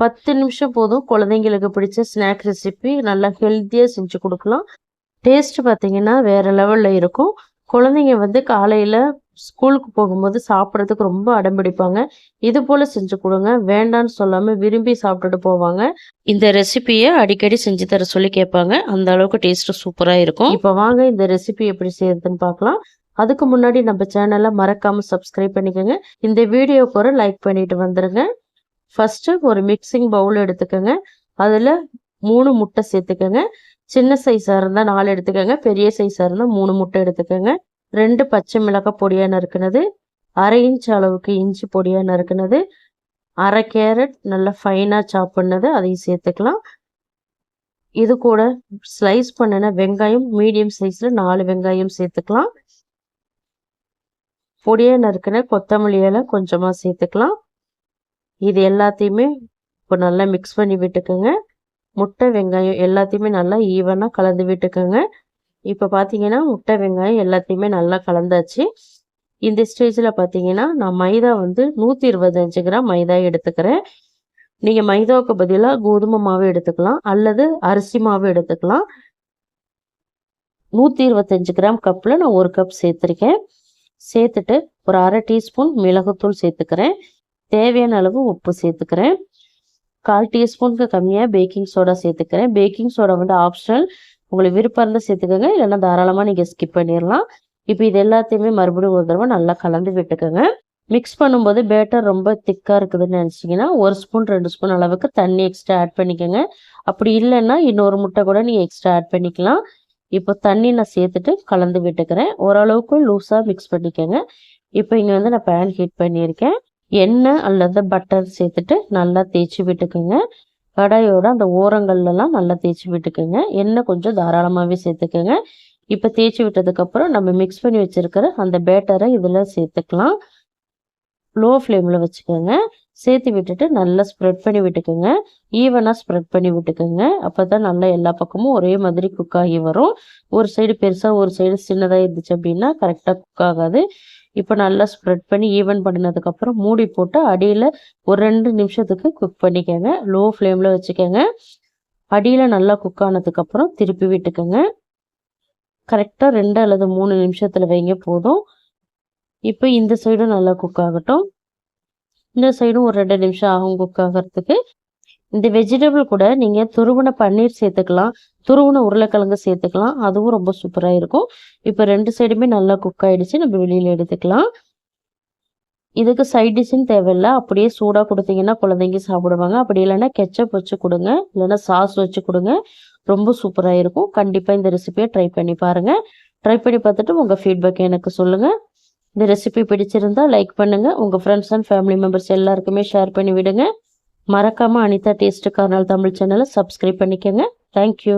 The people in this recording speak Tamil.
பத்து நிமிஷம் போதும் குழந்தைங்களுக்கு பிடிச்ச ஸ்நாக் ரெசிபி நல்லா ஹெல்த்தியாக செஞ்சு கொடுக்கலாம். டேஸ்ட் பார்த்தீங்கன்னா வேறு லெவலில் இருக்கும். குழந்தைங்க வந்து காலையில் ஸ்கூலுக்கு போகும்போது சாப்பிட்றதுக்கு ரொம்ப அடம்பிடிப்பாங்க இது போல் செஞ்சு கொடுங்க. வேண்டான்னு சொல்லாமல் விரும்பி சாப்பிட்டுட்டு போவாங்க. இந்த ரெசிபியை அடிக்கடி செஞ்சு தர சொல்லி கேட்பாங்க. அந்த அளவுக்கு டேஸ்ட்டு சூப்பராக இருக்கும். இப்போ வாங்க இந்த ரெசிபி எப்படி செய்யறதுன்னு பார்க்கலாம் அதுக்கு முன்னாடி நம்ம சேனலை மறக்காமல் சப்ஸ்கிரைப் பண்ணிக்கோங்க. இந்த வீடியோக்கு ஒரு லைக் பண்ணிட்டு வந்துடுங்க ஃபஸ்ட்டு ஒரு மிக்சிங் பவுல் எடுத்துக்கோங்க. அதில் மூணு முட்டை சேர்த்துக்கோங்க. சின்ன சைஸாக இருந்தால் நாலு எடுத்துக்கோங்க. பெரிய சைஸாக இருந்தால் மூணு முட்டை எடுத்துக்கோங்க. ரெண்டு பச்சை மிளகாய் பொடியாக நறுக்குனது. அரை இன்ச் அளவுக்கு இஞ்சி பொடியாக நறுக்குனது. அரை கேரட் நல்லா ஃபைனாக சாப் பண்ணது. அதையும் சேர்த்துக்கலாம். இது கூட ஸ்லைஸ் பண்ணின வெங்காயம் மீடியம் சைஸில் நாலு வெங்காயம் சேர்த்துக்கலாம். பொடியாக நறுக்கின கொத்தமல்லி இலை கொஞ்சமாக சேர்த்துக்கலாம். இது எல்லாத்தையுமே இப்போ நல்லா மிக்ஸ் பண்ணி விட்டுக்கோங்க. முட்டை வெங்காயம் எல்லாத்தையுமே நல்லா ஈவனாக கலந்து விட்டுக்கோங்க. இப்போ பார்த்தீங்கன்னா முட்டை வெங்காயம் எல்லாத்தையுமே நல்லா கலந்தாச்சு. இந்த ஸ்டேஜில் பார்த்தீங்கன்னா நான் மைதா வந்து நூற்றி இருபத்தஞ்சு கிராம் மைதா எடுத்துக்கிறேன். நீங்கள் மைதாவுக்கு பதிலாக கோதுமை மாவு எடுத்துக்கலாம். அல்லது அரிசி மாவு எடுத்துக்கலாம். நூற்றி இருபத்தஞ்சு கிராம் கப்பில் நான் ஒரு கப் சேர்த்துருக்கேன். சேர்த்துட்டு ஒரு அரை டீஸ்பூன் மிளகுத்தூள் சேர்த்துக்கிறேன். தேவையான அளவு உப்பு சேர்த்துக்கிறேன். கால் டீஸ்பூனுக்கு கம்மியாக பேக்கிங் சோடா சேர்த்துக்கிறேன். பேக்கிங் சோடா வந்து ஆப்ஷனல் உங்களுக்கு விருப்பம் இருந்தால் சேர்த்துக்கோங்க. இல்லைன்னா தாராளமாக நீங்கள் ஸ்கிப் பண்ணிடலாம். இப்போ இது எல்லாத்தையுமே மறுபடியும் ஒரு தடவை நல்லா கலந்து விட்டுக்கோங்க. மிக்ஸ் பண்ணும்போது பேட்டர் ரொம்ப திக்காக இருக்குதுன்னு நினச்சிங்கன்னா ஒரு ஸ்பூன் ரெண்டு ஸ்பூன் அளவுக்கு தண்ணி எக்ஸ்ட்ரா ஆட் பண்ணிக்கோங்க. அப்படி இல்லைன்னா இன்னொரு முட்டை கூட நீங்கள் எக்ஸ்ட்ரா ஆட் பண்ணிக்கலாம். இப்போ தண்ணி நான் சேர்த்துட்டு கலந்து விட்டுக்கிறேன். ஓரளவுக்கு லூஸாக மிக்ஸ் பண்ணிக்கோங்க. இப்போ இங்கே வந்து நான் பேன் ஹீட் பண்ணியிருக்கேன். எண்ணெய் அல்லது பட்டர் சேர்த்துட்டு நல்லா தேய்ச்சி விட்டுக்குங்க. கடாயோட அந்த ஓரங்கள்லாம் நல்லா தேய்ச்சி விட்டுக்குங்க. எண்ணெய் கொஞ்சம் தாராளமாகவே சேர்த்துக்குங்க. இப்போ தேய்ச்சி விட்டதுக்கப்புறம் நம்ம மிக்ஸ் பண்ணி வச்சுருக்கிற அந்த பேட்டரை இதில் சேர்த்துக்கலாம். லோ ஃப்ளேமில் வச்சுக்கோங்க. சேர்த்து விட்டுட்டு நல்லா ஸ்ப்ரெட் பண்ணி விட்டுக்கோங்க. ஈவனாக ஸ்ப்ரெட் பண்ணி விட்டுக்கோங்க. அப்போ தான் நல்லா எல்லா பக்கமும் ஒரே மாதிரி குக் ஆகி வரும். ஒரு சைடு பெருசாக ஒரு சைடு சின்னதாக இருந்துச்சு அப்படின்னா கரெக்டாக குக் ஆகாது. இப்போ நல்லா ஸ்ப்ரெட் பண்ணி ஈவன் பண்ணினதுக்கப்புறம் மூடி போட்டு அடியில் ஒரு ரெண்டு நிமிஷத்துக்கு குக் பண்ணிக்கோங்க. லோ ஃப்ளேமில் வச்சுக்கோங்க. அடியில் நல்லா குக் ஆனதுக்கப்புறம் திருப்பி விட்டுக்கோங்க. கரெக்டாக ரெண்டு அல்லது மூணு நிமிஷத்தில் வைங்க போதும். இப்போ இந்த சைடும் நல்லா குக் ஆகட்டும். இந்த சைடும் ஒரு ரெண்டு நிமிஷம் ஆகும் குக் ஆகிறதுக்கு. இந்த வெஜிடபிள் கூட நீங்கள் துருவன பன்னீர் சேர்த்துக்கலாம். துருவன உருளைக்கிழங்கு சேர்த்துக்கலாம். அதுவும் ரொம்ப சூப்பராக இருக்கும். இப்போ ரெண்டு சைடுமே நல்லா குக் ஆகிடுச்சு நம்ம வெளியில் எடுத்துக்கலாம். இதுக்கு சைட் டிஷ்ஷுன்னு தேவையில்லை. அப்படியே சூடாக கொடுத்தீங்கன்னா குழந்தைங்க சாப்பிடுவாங்க. அப்படி இல்லைன்னா கெச்சப் வச்சு கொடுங்க. இல்லைன்னா சாஸ் வச்சு கொடுங்க. ரொம்ப சூப்பராக இருக்கும். கண்டிப்பாக இந்த ரெசிபியை ட்ரை பண்ணி பாருங்கள் ட்ரை பண்ணி பார்த்துட்டு உங்கள் ஃபீட்பேக் எனக்கு சொல்லுங்கள் இந்த ரெசிபி பிடிச்சிருந்தா லைக் பண்ணுங்கள் உங்கள் ஃப்ரெண்ட்ஸ் அண்ட் ஃபேமிலி மெம்பர்ஸ் எல்லாருக்குமே ஷேர் பண்ணி விடுங்க. மறக்காமல் அனிதா டேஸ்ட்டு கார்னால் தமிழ் சேனலை சப்ஸ்கிரைப் பண்ணிக்கோங்க. தேங்க்யூ